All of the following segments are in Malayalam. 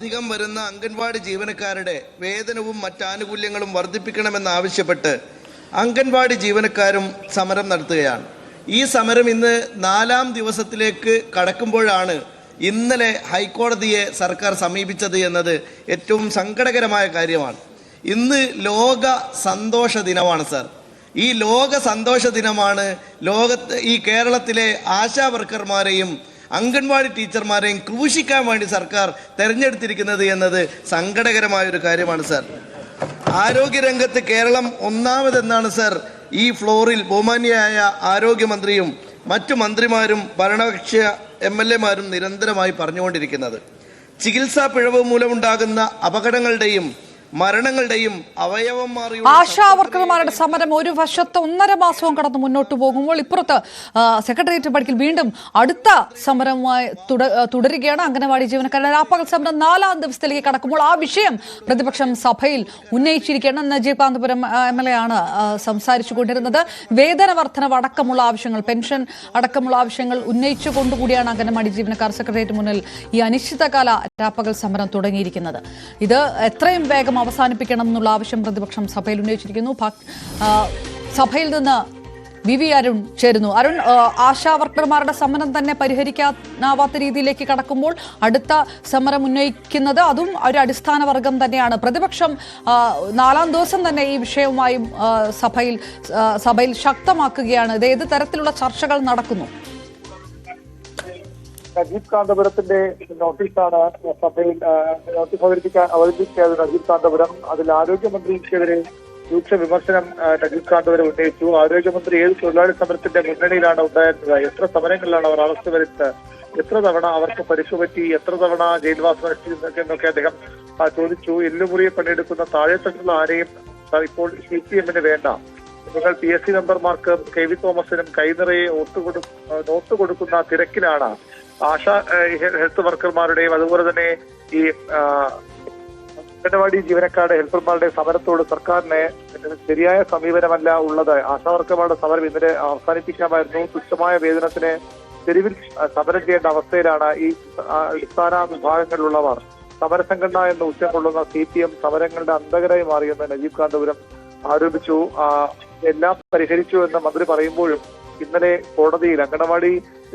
അധികം വരുന്ന അംഗൻവാടി ജീവനക്കാരുടെ വേതനവും മറ്റാനുകൂല്യങ്ങളും വർദ്ധിപ്പിക്കണമെന്നാവശ്യപ്പെട്ട് അംഗൻവാടി ജീവനക്കാരും സമരം നടത്തുകയാണ്. ഈ സമരം ഇന്ന് നാലാം ദിവസത്തിലേക്ക് കടക്കുമ്പോഴാണ് ഇന്നലെ ഹൈക്കോടതിയെ സർക്കാർ സമീപിച്ചത് എന്നത് ഏറ്റവും സങ്കടകരമായ കാര്യമാണ്. ഇന്ന് ലോക സന്തോഷ ദിനമാണ് സർ. ഈ ലോക സന്തോഷ ദിനമാണ് ലോകത്ത് ഈ കേരളത്തിലെ ആശാ വർക്കർമാരെയും അംഗൻവാടി ടീച്ചർമാരെയും ക്രൂശിക്കാൻ വേണ്ടി സർക്കാർ തെരഞ്ഞെടുത്തിരിക്കുന്നത് എന്നത് സങ്കടകരമായ ഒരു കാര്യമാണ് സർ. ആരോഗ്യരംഗത്ത് കേരളം ഒന്നാമതെന്നാണ് സർ. ഈ ഫ്ലോറിൽ ബഹുമാന്യയായ ആരോഗ്യമന്ത്രിയും മറ്റു മന്ത്രിമാരും ഭരണപക്ഷ എം എൽ എമാരും നിരന്തരമായി പറഞ്ഞുകൊണ്ടിരിക്കുന്നത്. ചികിത്സാ പിഴവ് മൂലമുണ്ടാകുന്ന അപകടങ്ങളുടെയും മരണങ്ങളുടെയും അവയവം മാറി ആശാവർക്കർമാരുടെ സമരം ഒരു വശത്ത് ഒന്നര മാസവും കടന്ന് മുന്നോട്ട് പോകുമ്പോൾ ഇപ്പുറത്ത് സെക്രട്ടേറിയറ്റ് പടിക്കൽ വീണ്ടും അടുത്ത സമരവുമായി തുടരുകയാണ് അംഗനവാടി ജീവനക്കാരുടെ രാപ്പകൽ സമരം നാലാം ദിവസത്തിലേക്ക് കടക്കുമ്പോൾ ആ വിഷയം പ്രതിപക്ഷം സഭയിൽ ഉന്നയിച്ചിരിക്കുകയാണ്. Najeeb Kanthapuram M L A ആണ് സംസാരിച്ചു കൊണ്ടിരുന്നത് വേതന വർധനവ് അടക്കമുള്ള ആവശ്യങ്ങൾ പെൻഷൻ അടക്കമുള്ള ആവശ്യങ്ങൾ ഉന്നയിച്ചുകൊണ്ടുകൂടിയാണ് അംഗനവാടി ജീവനക്കാർ സെക്രട്ടേറിയറ്റ് മുന്നിൽ ഈ അനിശ്ചിതകാല രാപ്പകൽ സമരം തുടങ്ങിയിരിക്കുന്നത്. ഇത് എത്രയും വേഗം അവസാനിപ്പിക്കണം എന്നുള്ള ആവശ്യം പ്രതിപക്ഷം സഭയിൽ ഉന്നയിച്ചിരിക്കുന്നു. സഭയിൽ നിന്ന് വി വി അരുൺ ചേരുന്നു. അരുൺ ആശാ വർക്കർമാരുടെ സമരം തന്നെ പരിഹരിക്കാനാവാത്ത രീതിയിലേക്ക് കടക്കുമ്പോൾ അടുത്ത സമരം ഉന്നയിക്കുന്നത് അതും ഒരു അടിസ്ഥാന വർഗം തന്നെയാണ്. പ്രതിപക്ഷം നാലാം ദിവസം തന്നെ ഈ വിഷയവുമായും സഭയിൽ സഭയിൽ ശക്തമാക്കുകയാണ്. ഇത് ഏത് തരത്തിലുള്ള ചർച്ചകൾ നടക്കുന്നു? നജീബ് കാന്തപുരത്തിന്റെ നോട്ടീസാണ് സഭയിൽ നോട്ടീസ് അവതരിപ്പിക്കാൻ അവതരിപ്പിച്ചത് നജീബ് കാന്തപുരം. അതിൽ ആരോഗ്യമന്ത്രിക്കെതിരെ രൂക്ഷ വിമർശനം നജീബ് കാന്തപുരം ഉന്നയിച്ചു. ആരോഗ്യമന്ത്രി ഏത് തൊഴിലാളി സമരത്തിന്റെ മുന്നണിയിലാണ് ഉണ്ടായിരുന്നത്? എത്ര സമരങ്ങളിലാണ് അവർ അറസ്റ്റ് വരുന്നത്? എത്ര തവണ അവർക്ക് പരിശു പറ്റി? എത്ര തവണ ജയിൽവാസം അനുഷ്ഠിച്ചു എന്നൊക്കെ അദ്ദേഹം ചോദിച്ചു. എല്ലുമുറിയെ പണിയെടുക്കുന്ന താഴെത്തട്ടുള്ള ആരെയും ഇപ്പോൾ സി പി എമ്മിന് വേണ്ട. നിങ്ങൾ പി എസ് സി മെമ്പർമാർക്ക് കെ വി തോമസിനും കൈനിറയെ നോട്ട് കൊടുക്കുന്ന തിരക്കിലാണ് ആശാ ഹെൽത്ത് വർക്കർമാരുടെയും അതുപോലെ തന്നെ ഈ അംഗനവാടി ജീവനക്കാരുടെ ഹെൽപ്പർമാരുടെ സമരത്തോട് സർക്കാരിന് ശരിയായ സമീപനമല്ല ഉള്ളത്. ആശാ വർക്കർമാരുടെ സമരം ഇന്നലെ അവസാനിപ്പിക്കാമായിരുന്നു. തുച്ഛമായ വേതനത്തിന് തെരുവിൽ സമരം ചെയ്യേണ്ട അവസ്ഥയിലാണ് ഈ അടിസ്ഥാന വിഭാഗങ്ങളിലുള്ളവർ. സമരസംഘടന എന്ന് ഉച്ചം കൊള്ളുന്ന സി പി എം സമരങ്ങളുടെ അന്തകരായി മാറിയെന്ന് നജീബ് കാന്തപുരം ആരോപിച്ചു. എല്ലാം പരിഹരിച്ചു എന്ന് മന്ത്രി പറയുമ്പോഴും ഇന്നലെ കോടതിയിൽ അംഗനവാടി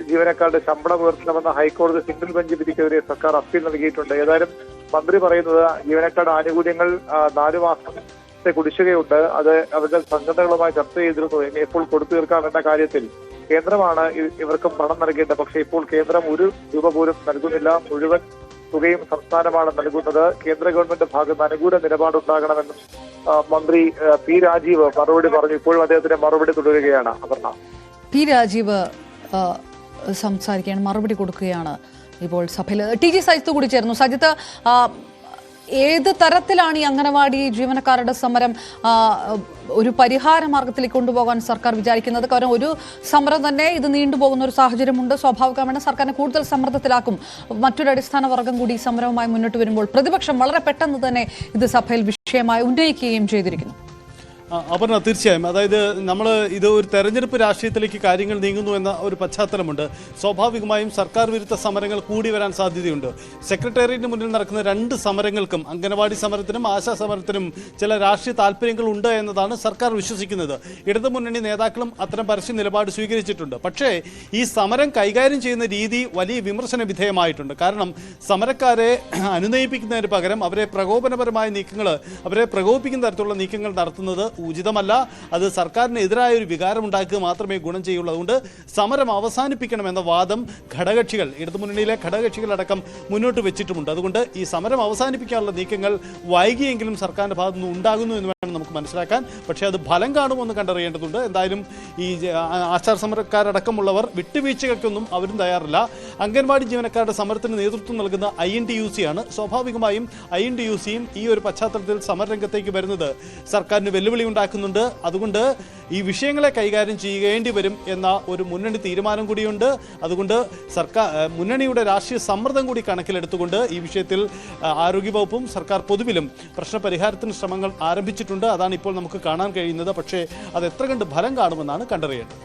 ജീവനക്കാരുടെ ശമ്പളം ഉയർത്തണമെന്ന ഹൈക്കോടതി സിംഗിൾ ബെഞ്ച് വിധിക്കെതിരെ സർക്കാർ അപ്പീൽ നൽകിയിട്ടുണ്ട്. ഏതായാലും മന്ത്രി പറയുന്നത് ജീവനക്കാരുടെ ആനുകൂല്യങ്ങൾ നാലു മാസത്തെ കുടിശ്ശികയുണ്ട്. അത് അവരുടെ സംഘടനകളുമായി ചർച്ച ചെയ്തിരുന്നു. ഇനി എപ്പോൾ കൊടുത്തു തീർക്കാമെന്ന കാര്യത്തിൽ കേന്ദ്രമാണ് ഇവർക്കും പണം നൽകേണ്ടത്. പക്ഷേ ഇപ്പോൾ കേന്ദ്രം ഒരു രൂപ പോലും നൽകുന്നില്ല. മുഴുവൻ തുകയും സംസ്ഥാനമാണ് നൽകുന്നത്. കേന്ദ്ര ഗവൺമെന്റ് ഭാഗത്ത് അനുകൂല നിലപാടുണ്ടാകണമെന്നും മന്ത്രി പി രാജീവ് മറുപടി പറഞ്ഞു. ഇപ്പോഴും അദ്ദേഹത്തിന്റെ മറുപടി തുടരുകയാണ് അപർണ. പി രാജീവ് സംസാരിക്കുകയാണ് മറുപടി കൊടുക്കുകയാണ് ഇപ്പോൾ സഭയിൽ. ടി ജി സജിത്ത് കൂടി ചേർന്നു. സജിത്ത് ഏത് തരത്തിലാണ് ഈ അംഗനവാടി ജീവനക്കാരുടെ സമരം ഒരു പരിഹാര മാർഗത്തിലേക്ക് കൊണ്ടുപോകാൻ സർക്കാർ വിചാരിക്കുന്നത്? കാരണം ഒരു സമരം തന്നെ ഇത് നീണ്ടുപോകുന്ന ഒരു സാഹചര്യമുണ്ട്. സ്വാഭാവികമാണ് സർക്കാരിനെ കൂടുതൽ സമ്മർദ്ദത്തിലാക്കും. മറ്റൊരു അടിസ്ഥാന വർഗം കൂടി ഈ സമരവുമായി മുന്നോട്ട് വരുമ്പോൾ പ്രതിപക്ഷം വളരെ പെട്ടെന്ന് തന്നെ ഇത് സഭയിൽ വിഷയമായി ഉന്നയിക്കുകയും ചെയ്തിരിക്കുന്നു. അപർണ തീർച്ചയായും. അതായത് നമ്മൾ ഇത് ഒരു തെരഞ്ഞെടുപ്പ് രാഷ്ട്രീയത്തിലേക്ക് കാര്യങ്ങൾ നീങ്ങുന്നു എന്ന ഒരു പശ്ചാത്തലമുണ്ട്. സ്വാഭാവികമായും സർക്കാർ വിരുദ്ധ സമരങ്ങൾ കൂടി വരാൻ സാധ്യതയുണ്ട്. സെക്രട്ടേറിയറ്റിന് മുന്നിൽ നടക്കുന്ന രണ്ട് സമരങ്ങൾക്കും അംഗനവാടി സമരത്തിനും ആശാ സമരത്തിനും ചില രാഷ്ട്രീയ താല്പര്യങ്ങൾ ഉണ്ട് എന്നതാണ് സർക്കാർ വിശ്വസിക്കുന്നത്. ഇടതുമുന്നണി നേതാക്കളും അത്തരം പരസ്യ നിലപാട് സ്വീകരിച്ചിട്ടുണ്ട്. പക്ഷേ ഈ സമരം കൈകാര്യം ചെയ്യുന്ന രീതി വലിയ വിമർശന വിധേയമായിട്ടുണ്ട്. കാരണം സമരക്കാരെ അനുനയിപ്പിക്കുന്നതിന് പകരം അവരെ പ്രകോപനപരമായ നീക്കങ്ങൾ അവരെ പ്രകോപിപ്പിക്കുന്ന തരത്തിലുള്ള നീക്കങ്ങൾ നടത്തുന്നത് ഉചിതമല്ല. അത് സർക്കാരിന് എതിരായ ഒരു വികാരം ഉണ്ടാക്കുക മാത്രമേ ഗുണം ചെയ്യുള്ളൂ. അതുകൊണ്ട് സമരം അവസാനിപ്പിക്കണമെന്ന വാദം ഘടകക്ഷികൾ ഇടതുമുന്നണിയിലെ ഘടകകക്ഷികളടക്കം മുന്നോട്ട് വെച്ചിട്ടുമുണ്ട്. അതുകൊണ്ട് ഈ സമരം അവസാനിപ്പിക്കാനുള്ള നീക്കങ്ങൾ വൈകിയെങ്കിലും സർക്കാരിന്റെ ഭാഗത്തുനിന്ന് ഉണ്ടാകുന്നു എന്ന് മനസ്സിലാക്കാൻ. പക്ഷേ അത് ഫലം കാണുമെന്ന് കണ്ടറിയേണ്ടതുണ്ട്. എന്തായാലും ഈ ആശാർ സമരക്കാരടക്കമുള്ളവർ വിട്ടുവീഴ്ചകൾക്കൊന്നും അവരും തയ്യാറില്ല. അംഗൻവാടി ജീവനക്കാരുടെ സമരത്തിന് നേതൃത്വം നൽകുന്ന ഐ എൻ യു ആണ് സ്വാഭാവികമായും ഐ എൻ യു സിയും ഈ ഒരു പശ്ചാത്തലത്തിൽ സമരരംഗത്തേക്ക് വരുന്നത്. സർക്കാരിന് വെല്ലുവിളി ഉണ്ടാക്കുന്നുണ്ട്. അതുകൊണ്ട് ഈ വിഷയങ്ങളെ കൈകാര്യം ചെയ്യേണ്ടി വരും എന്ന ഒരു മുന്നണി തീരുമാനം കൂടിയുണ്ട്. അതുകൊണ്ട് സർക്കാർ മുന്നണിയുടെ രാഷ്ട്രീയ സമ്മർദ്ദം കൂടി കണക്കിലെടുത്തുകൊണ്ട് ഈ വിഷയത്തിൽ ആരോഗ്യവകുപ്പും സർക്കാർ പൊതുവിലും പ്രശ്നപരിഹാരത്തിന് ശ്രമങ്ങൾ ആരംഭിച്ചിട്ടുണ്ട്. അതാണ് ഇപ്പോൾ നമുക്ക് കാണാൻ കഴിയുന്നത്. പക്ഷേ അത് എത്ര കണ്ട് ഫലം കാണുമെന്നാണ് കണ്ടറിയേണ്ടത്.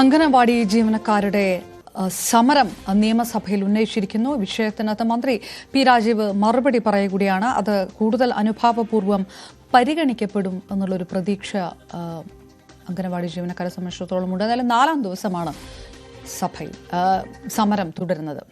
അംഗനവാടി ജീവനക്കാരുടെ സമരം നിയമസഭയിൽ ഉന്നയിച്ചിരിക്കുന്നു. വിഷയത്തിനകത്ത് മന്ത്രി പി രാജീവ് മറുപടി പറയുകയാണ്. അത് കൂടുതൽ അനുഭാവപൂർവം പരിഗണിക്കപ്പെടും എന്നുള്ളൊരു പ്രതീക്ഷ അംഗനവാടി ജീവനക്കാരെ സംബന്ധിച്ചിടത്തോളം ഉണ്ട്. അതായത് നാലാം ദിവസമാണ് സഭയിൽ സമരം തുടരുന്നത്.